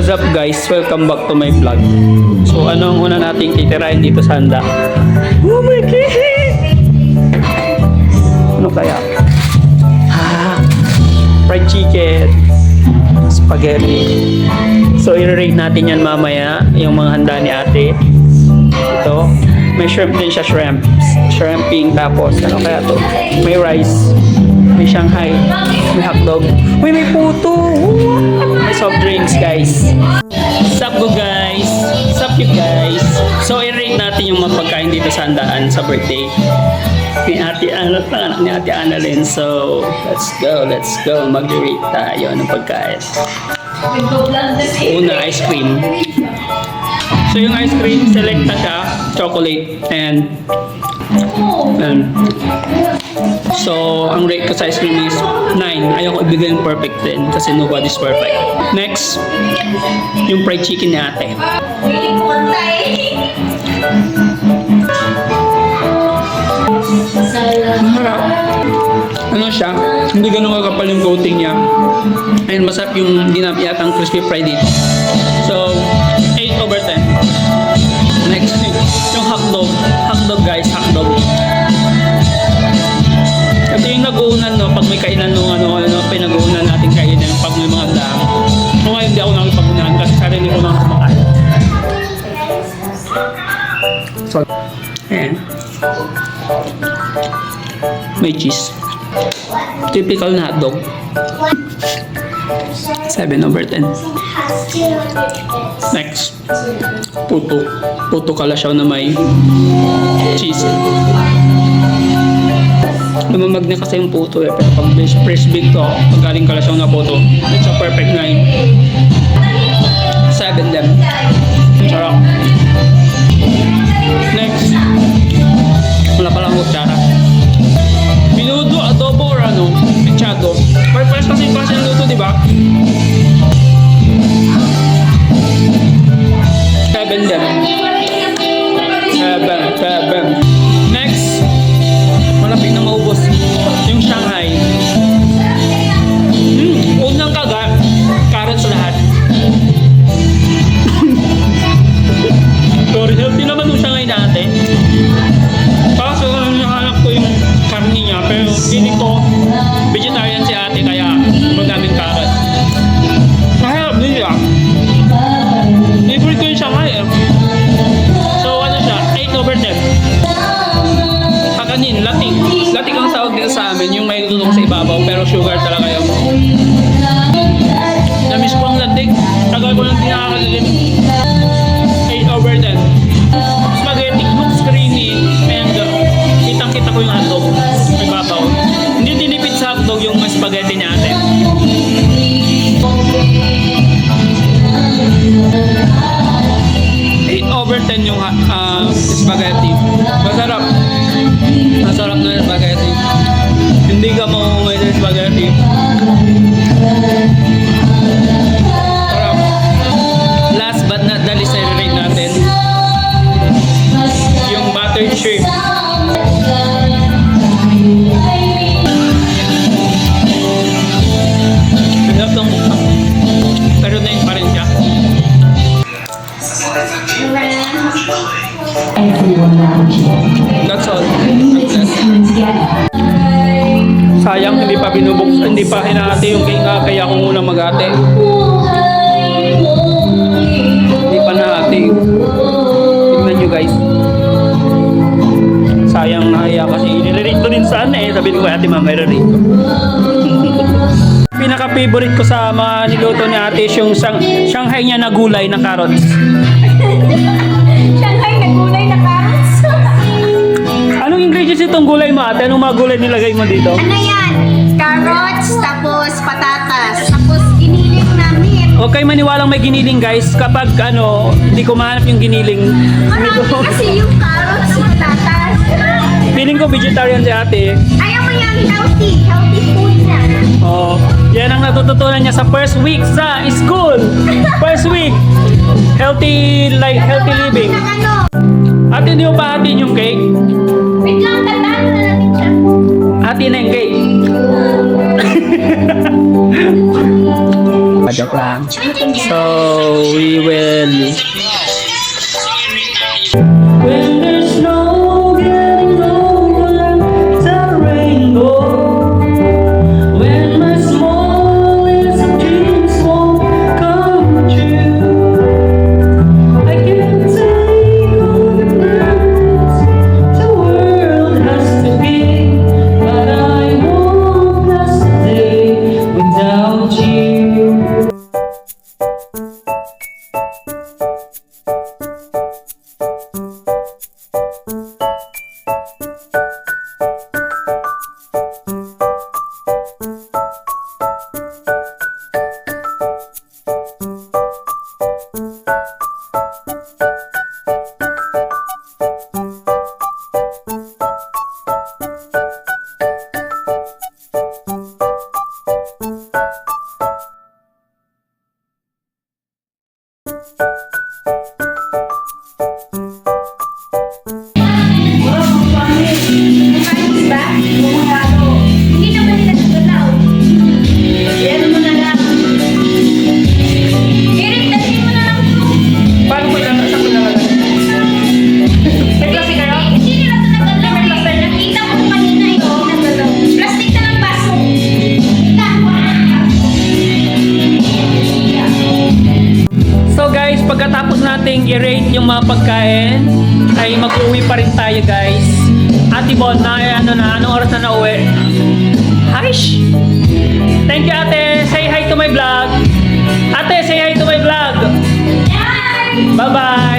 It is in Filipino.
What's up guys? Welcome back to my vlog. So ano ang una nating titirahin dito sa handa? Oh my god! Ano kaya? Ah, fried chicken, spaghetti. So i-rate natin yan mamaya, yung mga handa ni ate. Ito, may shrimp din siya, shrimp. Shrimping, tapos ano kaya to? May rice, may Shanghai, may hotdog, may may puto, may soft drinks guys. Sup go guys? Sup you guys? So i-rate natin yung mga pagkain dito sa handaan sa birthday. Ni Ate Ana, panganak ni Ate Annalyn. So, let's go, let's go. Mag-rate tayo ng pagkain. Una, ice cream. So yung ice cream, selecta siya, chocolate, and and So, ang rate ko sa ice cream is 9. Ayoko ibigay yung perfect din kasi nobody's perfect. Next, yung fried chicken ni ate. Harap. Ano siya? Hindi ganun kakapal yung coating niya. And masarap yung dinap yatang crispy fried dito. So, May cheese. Typical na hotdog. 7 over 10. Next. Puto. Puto kalasyaw na may cheese. Lumamag na kasi yung puto eh. Pero pag fresh, baked to, pag galing kalasyaw na puto, it's a perfect 9. 7 them. Sarap. চার latik. Latik ang tawag dito sa amin, yung may lulong sa ibabaw pero sugar talaga That's all. That's Sayang hindi pa binubuksan, hindi pa hinahati yung cake nga kaya ako muna maghati. Hindi pa nahati. Tignan nyo guys. Sayang nahiya kasi inirerate ko din sana eh. Sabi ko kay ate mama, irerate ko. Pinaka-favorite ko sa mga niluto ni ate yung sang Shanghai niya na gulay na carrots. Anong ingredients itong gulay mo ate? Anong mga gulay nilagay mo dito? ano yan? Carrots, tapos patatas, tapos giniling na meat. Huwag kayo maniwalang may giniling guys. Kapag ano, hindi ko mahanap yung giniling. Marami kasi yung carrots, patatas. Feeling ko vegetarian si ate. Ayaw mo yan healthy, healthy food na. Oh, yan ang natututunan niya sa first week sa school. First week. Healthy like healthy living. Ng ano? Ate, hindi mo pa hatiin yung cake? Na yung cake. joke lang. So, we will... When pagkain, ay mag-uwi pa rin tayo guys. Ate Bon, na ano na, anong oras na nauwi? Haish! Thank you ate! Say hi to my vlog! Ate, say hi to my vlog! Bye-bye!